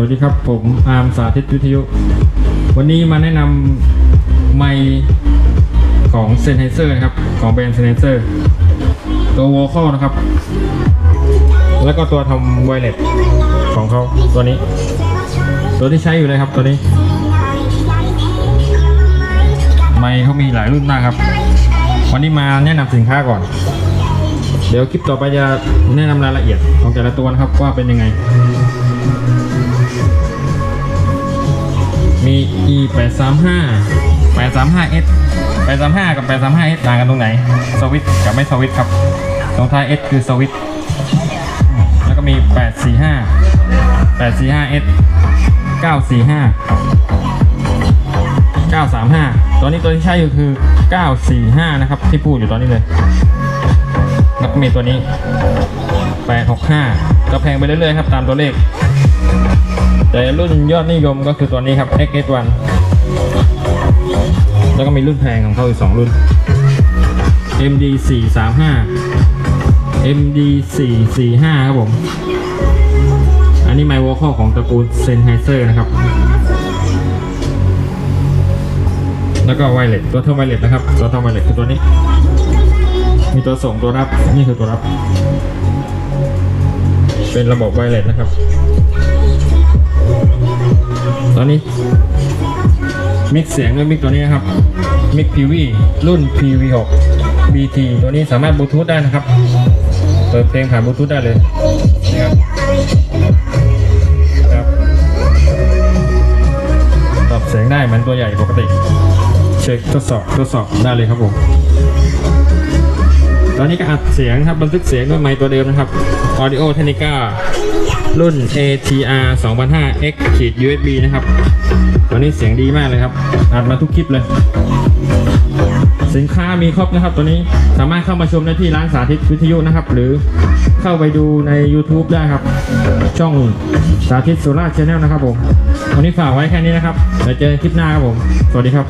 วัสดีครับ ผมอาร์มสาธิตวิทยุ วันนี้มาแนะนำไมของเซนไฮเซอร์นะครับ ของแบรนด์เซนไฮเซอร์ตัวโวคอลนะครับ แล้วก็ตัวทำไวเลสของเขาตัวนี้ ตัวที่ใช้อยู่เลยครับตัวนี้ ไมเขามีหลายรุ่นมากครับ วันนี้มาแนะนำสินค้าก่อน เดี๋ยวคลิปต่อไปจะแนะนำรายละเอียดของแต่ละตัวนะครับว่าเป็นยังไง มี e 8 3 5 8 3 5 s 8 3 5 กับ 8 3 5 s ต่างกันตรงไหน สวิตช์กับไม่สวิตช์ครับ ตรงท้าย s คือสวิตช์แล้วก็มี 8 4 5 8 4 5 s 9 4 5 935 ตัวนี้ตัวที่ใช้อยู่คือ 945 นะครับ ที่พูดอยู่ตอนนี้เลย แล้วก็มีตัวนี้ 865 ก็แพงไปเรื่อยๆครับ ตามตัวเลข แต่รุ่นยอดนิยมก็คือตัวนี้ครับ XS1 แล้วก็มีรุ่นแพงของเขาอีก 2 รุ่น MD 435 MD 445ครับผม อันนี้ไมโวคอของตระกูล Sennheiser นะครับ แล้วก็ไวเลสตัวเท่าไวเลสนะครับ ตัวเท่าไวเลสคือตัวนี้ มีตัวส่งตัวรับ นี่คือตัวรับ เป็นระบบไวเลสนะครับ อนนี้มิกเสียงด้วยมิกตัวนี้นะครับมิก PV รุ่น PV6 BT ตัวนี้สามารถบลูทูธได้นะครับ เปิดเพลงผ่านบลูทูธได้เลยนะครับครับตอบเสียงได้เหมือนตัวใหญ่ปกติ เช็คทดสอบทดสอบได้เลยครับผมตอนนี้ก็อัดเสียงครับบันทึกเสียงด้วยไมค์ตัวเดิมนะครับ Audio Technica รุ่น ATR 2005 X ขีด USB นะครับ ตัวนี้เสียงดีมากเลยครับ อัดมาทุกคลิปเลย สินค้ามีครบนะครับ ตัวนี้สามารถเข้ามาชมได้ที่ร้านสาธิตวิทยุนะครับ หรือเข้าไปดูใน YouTube ได้ครับ ช่องสาธิตสุราชาแนลนะครับผม วันนี้ฝากไว้แค่นี้นะครับเดี๋ยวเจอกันคลิปหน้าครับผม สวัสดีครับ